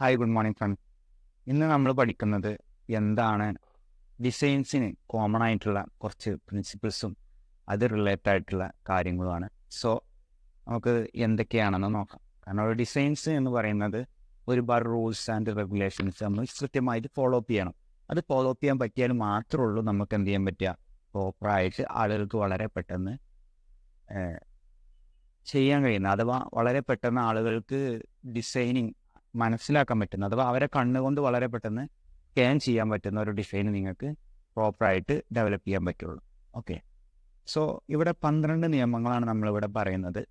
Hi good morning front ഇന്ന് നമ്മൾ പഠിക്കുന്നത് എന്താണ് ഡിസൈൻസിന് കോമൺ ആയിട്ടുള്ള കുറച്ച് പ്രിൻസിപ്പിൾസും അത് റിലേറ്റഡ് ആയിട്ടുള്ള കാര്യങ്ങളുമാണ്. സോ നമുക്ക് എന്തൊക്കെയാണെന്ന് നോക്കാം. കാരണം ഒരു ഡിസൈൻസ് എന്ന് പറയുന്നത് ഒരുപാട് റൂൾസ് ആൻഡ് റെഗുലേഷൻസ് നമ്മൾ കൃത്യമായിട്ട് ഫോളോ അപ്പ് ചെയ്യണം. അത് ഫോളോ അപ്പ് ചെയ്യാൻ പറ്റിയാൽ മാത്രമേ ഉള്ളൂ നമുക്ക് എന്ത് ചെയ്യാൻ പറ്റുക? പ്രോപ്പറായിട്ട് ആളുകൾക്ക് വളരെ പെട്ടെന്ന് ചെയ്യാൻ കഴിയുന്ന അഥവാ വളരെ പെട്ടെന്ന് ആളുകൾക്ക് ഡിസൈനിങ് മനസ്സിലാക്കാൻ പറ്റുന്ന അഥവാ അവരെ കണ്ണുകൊണ്ട് വളരെ പെട്ടെന്ന് സ്കാൻ ചെയ്യാൻ പറ്റുന്ന ഒരു ഡിസൈൻ നിങ്ങൾക്ക് പ്രോപ്പറായിട്ട് ഡെവലപ്പ് ചെയ്യാൻ പറ്റുള്ളൂ. ഓക്കെ സോ ഇവിടെ പന്ത്രണ്ട് നിയമങ്ങളാണ് നമ്മളിവിടെ പറയുന്നത്.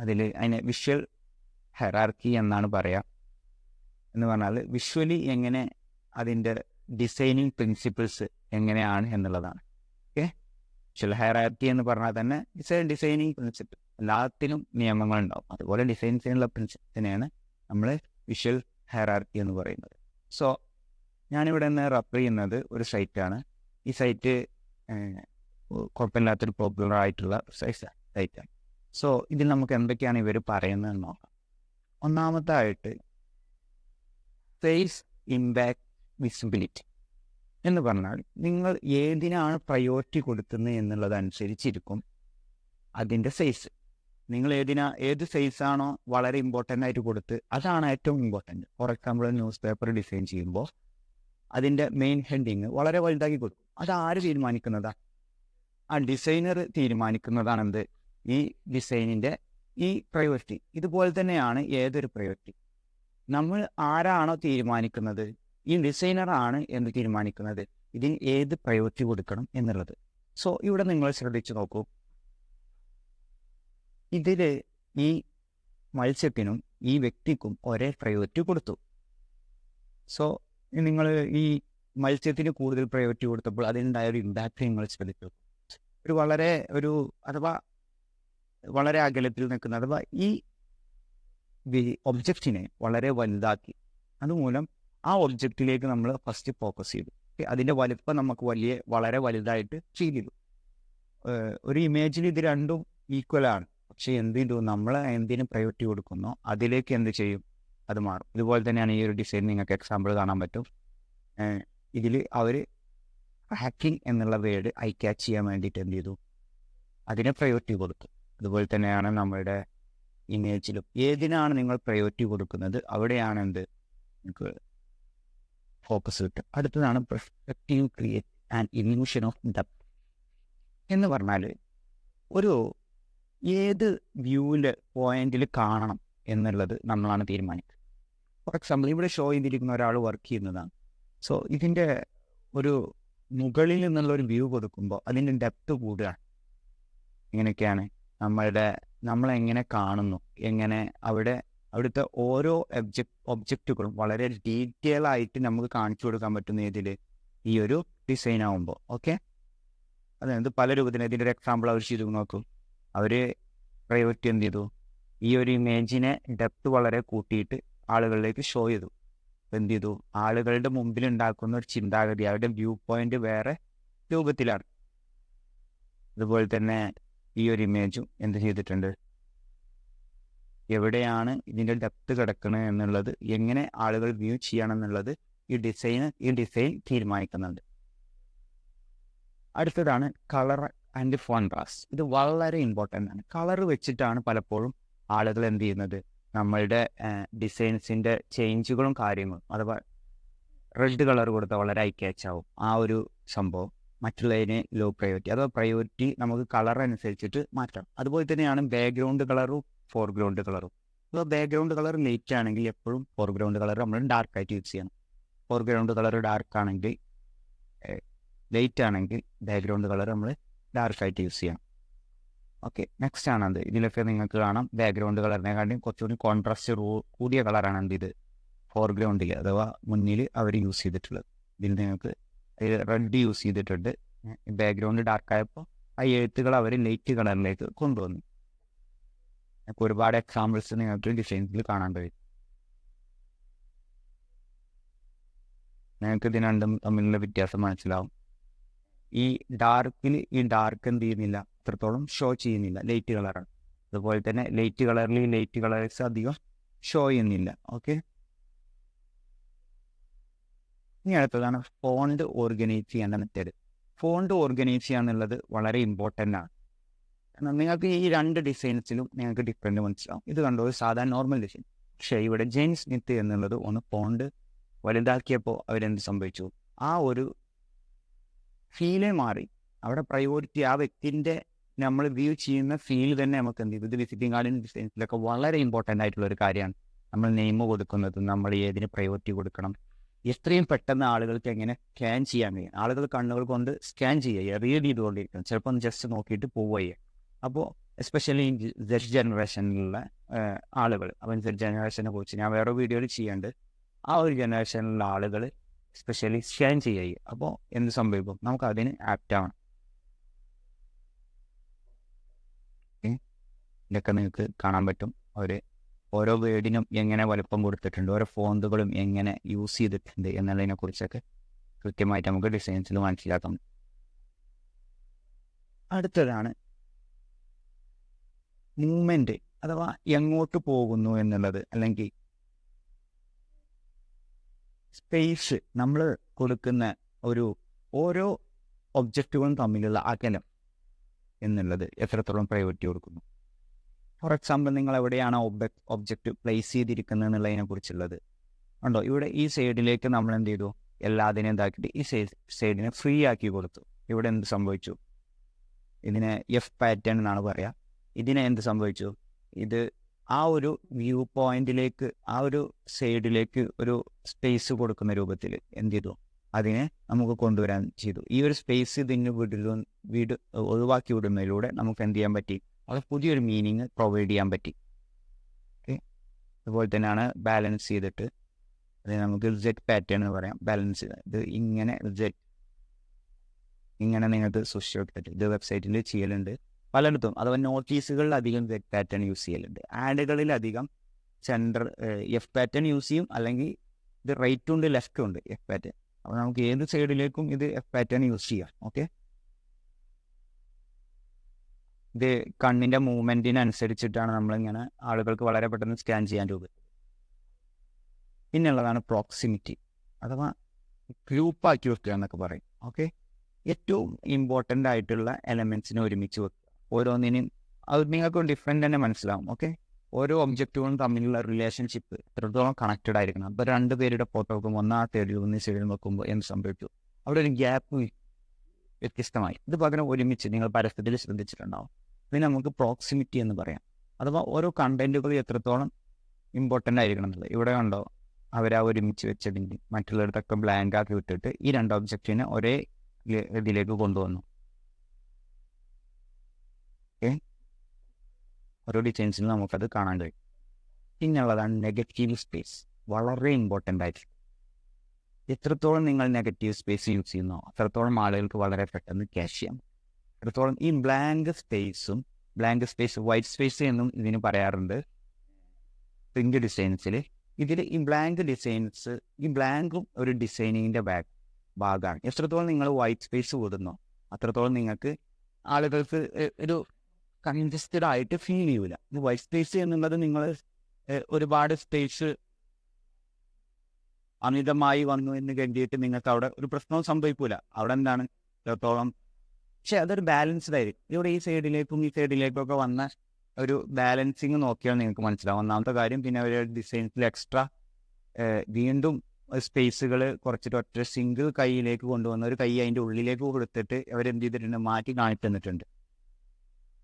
അതിൽ അതിനെ വിഷ്വൽ ഹെറാർക്കി എന്നാണ് പറയുക എന്ന് പറഞ്ഞാൽ വിഷ്വലി എങ്ങനെ അതിന്റെ ഡിസൈനിങ് പ്രിൻസിപ്പിൾസ് എങ്ങനെയാണ് എന്നുള്ളതാണ്. ഓക്കെ വിഷ്വൽ ഹെറാർക്കി എന്ന് പറഞ്ഞാൽ തന്നെ ഇറ്റ്സ് എ ഡിസൈനിങ് പ്രിൻസിപ്പിൾ എല്ലാത്തിനും നിയമങ്ങളുണ്ടാവും. അതുപോലെ ഡിസൈൻസിനുള്ള പ്രിൻസിപ്പിളിനെയാണ് നമ്മൾ വിഷ്വൽ ഹെറാർക്കി എന്ന് പറയുന്നത്. സോ ഞാനിവിടെ നിന്ന് റെഫർ ചെയ്യുന്നത് ഒരു സൈറ്റാണ് ഈ സൈറ്റ് കുഴപ്പമില്ലാത്തൊരു പോപ്പുലർ ആയിട്ടുള്ള സൈറ്റാണ് സോ ഇതിൽ നമുക്ക് എന്തൊക്കെയാണ് ഇവർ പറയുന്നത് നോക്കാം. ഒന്നാമതായിട്ട് ഫേസ് ഇമ്പാക്ട് വിസിബിലിറ്റി എന്ന് പറഞ്ഞാൽ നിങ്ങൾ ഏതിനാണ് പ്രയോറിറ്റി കൊടുക്കുന്നത് എന്നുള്ളതനുസരിച്ചിരിക്കും അതിന്റെ സൈസ് നിങ്ങൾ ഏതിനാ ഏത് സൈസാണോ വളരെ ഇമ്പോർട്ടന്റ് ആയിട്ട് കൊടുത്ത് അതാണ് ഏറ്റവും important for example newspaper design ചെയ്യുമ്പോൾ അതിന്റെ മെയിൻ ഹെഡിങ് വളരെ വലുതാക്കി കൊടുക്കും. അത് ആര് തീരുമാനിക്കുന്നതാ? ആ ഡിസൈനർ തീരുമാനിക്കുന്നതാണ് എന്ത് ഈ ഡിസൈനിന്റെ ഈ പ്രയോറിറ്റി ഇതുപോലെ തന്നെയാണ് ഏതൊരു പ്രയോറിറ്റി നമ്മൾ ആരാണോ തീരുമാനിക്കുന്നത്? ഈ ഡിസൈനർ ആണ് എന്ന് തീരുമാനിക്കുന്നത്. ഇതിന് ഏത് പ്രയോറിറ്റി കൊടുക്കണം എന്നുള്ളത്. സോ ഇവിടെ നിങ്ങൾ ശ്രദ്ധിച്ചു നോക്കൂ. ഇതിൽ ഈ മത്സ്യത്തിനും ഈ വ്യക്തിക്കും ഒരേ പ്രയോറിറ്റി കൊടുത്തു. സോ നിങ്ങൾ ഈ മത്സ്യത്തിന് കൂടുതൽ പ്രയോറിറ്റി കൊടുത്തപ്പോൾ അതിനുണ്ടായ ഒരു ഇമ്പാക്റ്റ് നിങ്ങൾ ശ്രദ്ധിച്ചു. ഒരു വളരെ ഒരു അഥവാ വളരെ അകലത്തിൽ നിൽക്കുന്ന അഥവാ ഈ ഒബ്ജക്റ്റിനെ വളരെ വലുതാക്കി. അതുമൂലം ആ ഒബ്ജക്റ്റിലേക്ക് നമ്മൾ ഫസ്റ്റ് ഫോക്കസ് ചെയ്തു. അതിന്റെ വലിപ്പം നമുക്ക് വലിയ വളരെ വലുതായിട്ട് ഫീൽ ചെയ്തു. ഒരു ഇമേജിൽ ഇത് രണ്ടും ഈക്വലാണ് പക്ഷെ എന്ത് നമ്മൾ എന്തിന് പ്രയോറിറ്റി കൊടുക്കുന്നോ അതിലേക്ക് എന്ത് ചെയ്യും? അത് മാറും. ഇതുപോലെ തന്നെയാണ് ഈ ഒരു ഡിസൈൻ നിങ്ങൾക്ക് എക്സാമ്പിൾ കാണാൻ പറ്റും. ഇതിൽ അവർ ഹാക്കിംഗ് എന്നുള്ള വേർഡ് ഐ ക്യാച്ച് ചെയ്യാൻ വേണ്ടിയിട്ട് എന്ത് ചെയ്തു? അതിനെ പ്രയോറിറ്റി കൊടുത്തു. അതുപോലെ തന്നെയാണ് നമ്മുടെ ഇമേജിലും ഏതിനാണ് നിങ്ങൾ പ്രയോറിറ്റി കൊടുക്കുന്നത്? അവിടെയാണ് എന്ത്? നിങ്ങൾക്ക് ഫോക്കസ് കിട്ടും അടുത്തതാണ് perspective create and illusion of depth എന്ന് പറഞ്ഞാൽ ഒരു ഏത് വ്യൂവിൽ പോയിന്റിൽ കാണണം എന്നുള്ളത് നമ്മളാണ് തീരുമാനിക്കുന്നത് ഫോർ എക്സാമ്പിൾ ഇവിടെ ഷോ ചെയ്തിരിക്കുന്ന ഒരാൾ വർക്ക് ചെയ്യുന്നതാണ്. സോ ഇതിന്റെ ഒരു മുകളിൽ നിന്നുള്ള ഒരു വ്യൂ കൊടുക്കുമ്പോൾ അതിന്റെ ഡെപ്ത് കൂടുകയാണ്. ഇങ്ങനെയൊക്കെയാണ് നമ്മളുടെ നമ്മളെങ്ങനെ കാണുന്നു എങ്ങനെ അവിടെ അവിടുത്തെ ഓരോ ഒബ്ജക്ട് ഒബ്ജക്റ്റുകളും വളരെ ഡീറ്റെയിൽ ആയിട്ട് നമുക്ക് കാണിച്ചു കൊടുക്കാൻ പറ്റുന്ന ഇതിൽ ഈ ഒരു ഡിസൈൻ ആകുമ്പോൾ ഓക്കെ അതായത് പല രൂപത്തിൽ ഇതിന്റെ ഒരു എക്സാമ്പിൾ അവർ ചെയ്തു നോക്കും. അവർ പ്രയോറിറ്റി എന്ത് ചെയ്തു? ഈ ഒരു ഇമേജിനെ ഡെപ്ത് വളരെ കൂട്ടിയിട്ട് ആളുകളിലേക്ക് ഷോ ചെയ്തു. എന്ത് ചെയ്തു? ആളുകളുടെ മുമ്പിൽ ഉണ്ടാക്കുന്ന ഒരു ചിന്താഗതി അവരുടെ വ്യൂ പോയിന്റ് വേറെ രൂപത്തിലാണ്. അതുപോലെ തന്നെ ഈ ഒരു ഇമേജും എന്ത് ചെയ്തിട്ടുണ്ട്? എവിടെയാണ് ഇതിന്റെ ഡെപ്ത് കിടക്കുന്നത് എന്നുള്ളത് എങ്ങനെ ആളുകൾ വ്യൂ ചെയ്യണം എന്നുള്ളത് ഈ ഡിസൈൻ ഈ ഡിസൈൻ തീരുമാനിക്കുന്നുണ്ട്. അടുത്തതാണ് കളർ ആൻഡ് കോൺട്രാസ്റ്റ് ഇത് വളരെ ഇമ്പോർട്ടന്റ് ആണ്. കളർ വെച്ചിട്ടാണ് പലപ്പോഴും ആളുകൾ എന്ത് ചെയ്യുന്നത്? നമ്മളുടെ ഡിസൈൻസിന്റെ ചേഞ്ചുകളും കാര്യങ്ങളും അഥവാ റെഡ് കളർ കൊടുത്താൽ വളരെ ഐ ക്യാച്ച് ആവും. ആ ഒരു സംഭവം മറ്റുള്ളതിന് ലോ പ്രയോറിറ്റി അഥവാ പ്രയോറിറ്റി നമുക്ക് കളർ അനുസരിച്ചിട്ട് മാറ്റാം അതുപോലെ തന്നെയാണ് ബാക്ക്ഗ്രൗണ്ട് കളറും ഫോർഗ്രൗണ്ട് കളറും അപ്പോൾ ബാക്ക്ഗ്രൗണ്ട് കളർ ലൈറ്റ് ആണെങ്കിൽ എപ്പോഴും ഫോർഗ്രൗണ്ട് കളർ നമ്മൾ ഡാർക്ക് ആയിട്ട് യൂസ് ചെയ്യണം. ഫോർഗ്രൗണ്ട് കളർ ഡാർക്ക് ആണെങ്കിൽ ലൈറ്റ് ആണെങ്കിൽ ബാക്ക്ഗ്രൗണ്ട് കളർ നമ്മൾ ഡാർക്ക് ആയിട്ട് യൂസ് ചെയ്യാം. ഓക്കെ നെക്സ്റ്റ് ആണത് ഇതിലൊക്കെ നിങ്ങൾക്ക് കാണാം. ബാക്ക്ഗ്രൗണ്ട് കളറിനെക്കാട്ടിയും കുറച്ചുകൂടി കോൺട്രാസ്റ്റ് കൂടിയ കളറാണ് എന്ത് ഇത് ഫോർഗ്രൗണ്ടിൽ അഥവാ മുന്നിൽ അവർ യൂസ് ചെയ്തിട്ടുള്ളത്. ഇതിൽ നിങ്ങൾക്ക് റെഡ് യൂസ് ചെയ്തിട്ടുണ്ട്. ബാക്ക്ഗ്രൗണ്ട് ഡാർക്ക് ആയപ്പോൾ ആ എഴുത്തുകൾ അവർ ലൈറ്റ് കളറിലേക്ക് കൊണ്ടുവന്നു. നമുക്ക് ഒരുപാട് എക്സാമ്പിൾസ് നിങ്ങൾക്ക് ഡിസൈൻസിൽ കാണാൻ കഴിയും. നിങ്ങൾക്ക് ഇതിന് രണ്ടും തമ്മിലുള്ള വ്യത്യാസം മനസ്സിലാവും. ഈ ഡാർക്കിൽ ഈ ഡാർക്ക് എന്ത് ചെയ്യുന്നില്ല അത്രത്തോളം ഷോ ചെയ്യുന്നില്ല ലൈറ്റ് കളറാണ് അതുപോലെ തന്നെ ലൈറ്റ് കളറിൽ ഈ ലൈറ്റ് കളേഴ്സ് അധികം ഷോ ചെയ്യുന്നില്ല ഓക്കെ ഇനി അടുത്തതാണ് ഫോണ്ട് ഓർഗനൈസ് ചെയ്യേണ്ട മെത്തേഡ് ഫോണ്ട് ഓർഗനൈസ് ചെയ്യുക എന്നുള്ളത് വളരെ ഇമ്പോർട്ടന്റ് ആണ്. കാരണം നിങ്ങൾക്ക് ഈ രണ്ട് ഡിസൈൻസിലും നിങ്ങൾക്ക് ഡിഫറെന്റ് മനസ്സിലാവും. ഇത് കണ്ടോ സാധാരണ നോർമൽ ഡിസൈൻ പക്ഷേ ഇവിടെ ജെയിൻസ് സ്മിത്ത് എന്നുള്ളത് ഒന്ന് ഫോണ്ട് വലുതാക്കിയപ്പോൾ അവരെന്ത് സംഭവിച്ചു? ആ ഒരു ഫീലേ മാറി. അവിടെ പ്രയോറിറ്റി ആ വ്യക്തിന്റെ നമ്മൾ വ്യൂ ചെയ്യുന്ന ഫീൽ തന്നെ നമുക്ക് എന്ത് ചെയ്തു ഇത് വിസിറ്റിംഗ് കാർഡിന്റെ ഡിസൈൻസിലൊക്കെ വളരെ ഇമ്പോർട്ടന്റ് ആയിട്ടുള്ള ഒരു കാര്യമാണ്. നമ്മൾ നെയിം കൊടുക്കുന്നത് നമ്മൾ ഏതിന് പ്രയോറിറ്റി കൊടുക്കണം. എത്രയും പെട്ടെന്ന് ആളുകൾക്ക് എങ്ങനെ സ്കാൻ ചെയ്യാൻ കഴിയും? ആളുകൾ കണ്ണുകൾ കൊണ്ട് സ്കാൻ ചെയ്യുക റീഡ് ചെയ്തുകൊണ്ടിരിക്കണം ചിലപ്പോൾ ജസ്റ്റ് നോക്കിയിട്ട് പോവുക അപ്പോൾ എസ്പെഷ്യലി സെഡ് ജനറേഷനിലുള്ള ആളുകൾ. അവൻ സെഡ് ജനറേഷനെ കുറിച്ച് ഞാൻ വേറെ വീഡിയോയിൽ ചെയ്യേണ്ടത് ആ ഒരു ജനറേഷനിലുള്ള ആളുകൾ സ്പെഷ്യലി സ്കാൻ ചെയ്യായി അപ്പോൾ എന്ത് സംഭവിക്കും? നമുക്ക് അതിന് ആപ്റ്റ് ആവണം. ഇതൊക്കെ നിങ്ങൾക്ക് കാണാൻ പറ്റും. അവർ ഓരോ വേർഡിനും എങ്ങനെ വലുപ്പം കൊടുത്തിട്ടുണ്ട് ഓരോ ഫോണ്ടുകളും എങ്ങനെ യൂസ് ചെയ്തിട്ടുണ്ട് എന്നുള്ളതിനെ കുറിച്ചൊക്കെ കൃത്യമായിട്ട് നമുക്ക് ഡിസൈൻസിൽ മനസ്സിലാക്കാം. അടുത്തതാണ് മൂവ്മെന്റ് അഥവാ എങ്ങോട്ട് പോകുന്നു എന്നുള്ളത്. അല്ലെങ്കിൽ സ്പേസ് നമ്മൾ കൊടുക്കുന്ന ഒരു ഓരോ ഒബ്ജക്റ്റുകളും തമ്മിലുള്ള അകലം എന്നുള്ളത് എത്രത്തോളം പ്രയോറിറ്റി കൊടുക്കുന്നു? ഫോർ എക്സാമ്പിൾ നിങ്ങൾ എവിടെയാണ് ഒബ്ജക്ട് ഒബ്ജക്റ്റ് പ്ലേസ് ചെയ്തിരിക്കുന്നത് എന്നുള്ളതിനെ കുറിച്ചുള്ളത്. ഉണ്ടോ ഇവിടെ ഈ സൈഡിലേക്ക് നമ്മൾ എന്ത് ചെയ്തു? എല്ലാത്തിനെയും എന്താക്കിയിട്ട് ഈ സൈഡ് സൈഡിനെ ഫ്രീ ആക്കി കൊടുത്തു. ഇവിടെ എന്ത് സംഭവിച്ചു? ഇതിനെ എഫ് പാറ്റേൺ എന്നാണ് പറയുക ഇതിനെ എന്ത് സംഭവിച്ചു? ഇത് ആ ഒരു വ്യൂ പോയിന്റിലേക്ക് ആ ഒരു സൈഡിലേക്ക് ഒരു സ്പേസ് കൊടുക്കുന്ന രൂപത്തിൽ എന്ത് ചെയ്തു? അതിനെ നമുക്ക് കൊണ്ടുവരാൻ ചെയ്തു. ഈ ഒരു സ്പേസ് ഇതിന് വിടു വീട് ഒഴിവാക്കി വിടുന്നതിലൂടെ നമുക്ക് എന്ത് ചെയ്യാൻ പറ്റി? അത് പുതിയൊരു മീനിങ് പ്രൊവൈഡ് ചെയ്യാൻ പറ്റി. അതുപോലെ തന്നെയാണ് ബാലൻസ് ചെയ്തിട്ട്. അത് നമുക്ക് ജെറ്റ് പാറ്റേൺ എന്ന് പറയാം. ബാലൻസ് ചെയ്ത് ഇത് ഇങ്ങനെ സെറ്റ് ഇങ്ങനെ നിങ്ങൾക്ക് സൂക്ഷിച്ചു പറ്റും ഇത് വെബ്സൈറ്റിൽ ചെയ്യലുണ്ട് പലയിടത്തും. അഥവാ നോട്ടീസുകളിൽ അധികം സെറ്റ് പാറ്റേൺ യൂസ് ചെയ്യലുണ്ട്. ആഡുകളിൽ അധികം സെന്റർ എഫ് പാറ്റേൺ യൂസ് ചെയ്യും. അല്ലെങ്കിൽ ഇത് റൈറ്റും ഉണ്ട് ലെഫ്റ്റും ഉണ്ട് എഫ് പാറ്റേൺ അപ്പോൾ നമുക്ക് ഏത് സൈഡിലേക്കും ഇത് എഫ് പാറ്റേൺ യൂസ് ചെയ്യാം. ഓക്കെ ഇത് കണ്ണിന്റെ മൂവ്മെന്റിനനുസരിച്ചിട്ടാണ് നമ്മളിങ്ങനെ ആളുകൾക്ക് വളരെ പെട്ടെന്ന് സ്കാൻ ചെയ്യാൻ രൂപ പിന്നുള്ളതാണ് പ്രോക്സിമിറ്റി അഥവാ ഗ്രൂപ്പാക്കി വെക്കുക എന്നൊക്കെ പറയും. ഓക്കെ ഏറ്റവും ഇമ്പോർട്ടന്റ് ആയിട്ടുള്ള എലമെൻസിനെ ഒരുമിച്ച് വെക്കുക. ഓരോന്നിനും അത് നിങ്ങൾക്ക് ഡിഫറെന്റ് തന്നെ മനസ്സിലാവും ഓക്കെ ഓരോ ഒബ്ജക്റ്റുകളും തമ്മിലുള്ള റിലേഷൻഷിപ്പ് എത്രത്തോളം കണക്റ്റഡ് ആയിരിക്കണം. അപ്പോൾ രണ്ട് പേരുടെ ഫോട്ടോ വെക്കുമ്പോൾ ഒന്നാ തേടിൽ ഒന്ന് സൈഡിൽ വെക്കുമ്പോൾ എന്ത് സംഭവിച്ചു അവിടെ ഒരു ഗ്യാപ്പ് വ്യത്യസ്തമായി. ഇത് പകരം ഒരുമിച്ച് നിങ്ങൾ പരസ്യത്തിൽ ശ്രദ്ധിച്ചിട്ടുണ്ടാവും. ഇതിന് നമുക്ക് പ്രോക്സിമിറ്റി എന്ന് പറയാം. അഥവാ ഓരോ കണ്ടന്റുകൾ എത്രത്തോളം ഇമ്പോർട്ടന്റ് ആയിരിക്കണം എന്നുള്ളത്. ഇവിടെ കണ്ടോ? അവരാ ഒരുമിച്ച് വെച്ചതിന്റെ മറ്റുള്ളിടത്തൊക്കെ ബ്ലാങ്ക് ആക്കി വിട്ടിട്ട് ഈ രണ്ട് ഒബ്ജക്റ്റിനെ ഒരേ ഇതിലേക്ക് കൊണ്ടുവന്നു. ഓക്കെ. ഓരോ ഡിസൈൻസിലും നമുക്കത് കാണാൻ കഴിയും. പിന്നുള്ളതാണ് നെഗറ്റീവ് സ്പേസ് വളരെ ഇമ്പോർട്ടന്റ് ആയിരിക്കും എത്രത്തോളം നിങ്ങൾ നെഗറ്റീവ് സ്പേസ് യൂസ് ചെയ്യുന്നോ അത്രത്തോളം ആളുകൾക്ക് വളരെ പെട്ടെന്ന് ക്യാഷ് ചെയ്യാം. എത്രത്തോളം ഈ ബ്ലാങ്ക് സ്പേസും ബ്ലാങ്ക് സ്പേസ് വൈറ്റ് സ്പേസ് എന്നും ഇതിന് പറയാറുണ്ട്. പ്രിന്റ് ഡിസൈൻസിൽ ഇതിൽ ഈ ബ്ലാങ്ക് ഡിസൈൻസ് ഈ ബ്ലാങ്കും ഒരു ഡിസൈനിങ്ങിന്റെ ബാക്ക് ഭാഗമാണ്. എത്രത്തോളം നിങ്ങൾ വൈറ്റ് സ്പേസ് കൂടുന്നോ അത്രത്തോളം നിങ്ങൾക്ക് ആളുകൾക്ക് ഒരു കൺജസ്റ്റഡ് ആയിട്ട് ഫീൽ ചെയ്യൂല. വൈസ് വൈറ്റ് സ്പേസ് എന്നുള്ളത് നിങ്ങൾ ഒരുപാട് സ്പേസ് അമിതമായി വന്നു എന്ന് കരുതിയിട്ട് നിങ്ങൾക്ക് അവിടെ ഒരു പ്രശ്നവും സംഭവിക്കൂല. അവിടെ എന്താണ്? എത്രത്തോളം? പക്ഷെ അതൊരു ബാലൻസ്ഡ് ആയിരിക്കും. ഇവിടെ ഈ സൈഡിലേക്കും ഈ സൈഡിലേക്കും ഒക്കെ വന്ന ഒരു ബാലൻസിങ് നോക്കിയാൽ നിങ്ങൾക്ക് മനസ്സിലാവും. ഒന്നാമത്തെ കാര്യം പിന്നെ അവർ ഡിസൈൻസിൽ എക്സ്ട്രാ വീണ്ടും സ്പേസുകൾ കുറച്ചിട്ട് ഒറ്റ സിംഗിൾ കൈയിലേക്ക് കൊണ്ടുവന്ന ഒരു കൈ അതിന്റെ ഉള്ളിലേക്ക് കൊടുത്തിട്ട് അവരെന്ത് ചെയ്തിട്ടുണ്ട്? മാറ്റി കാണിച്ചു തന്നിട്ടുണ്ട്.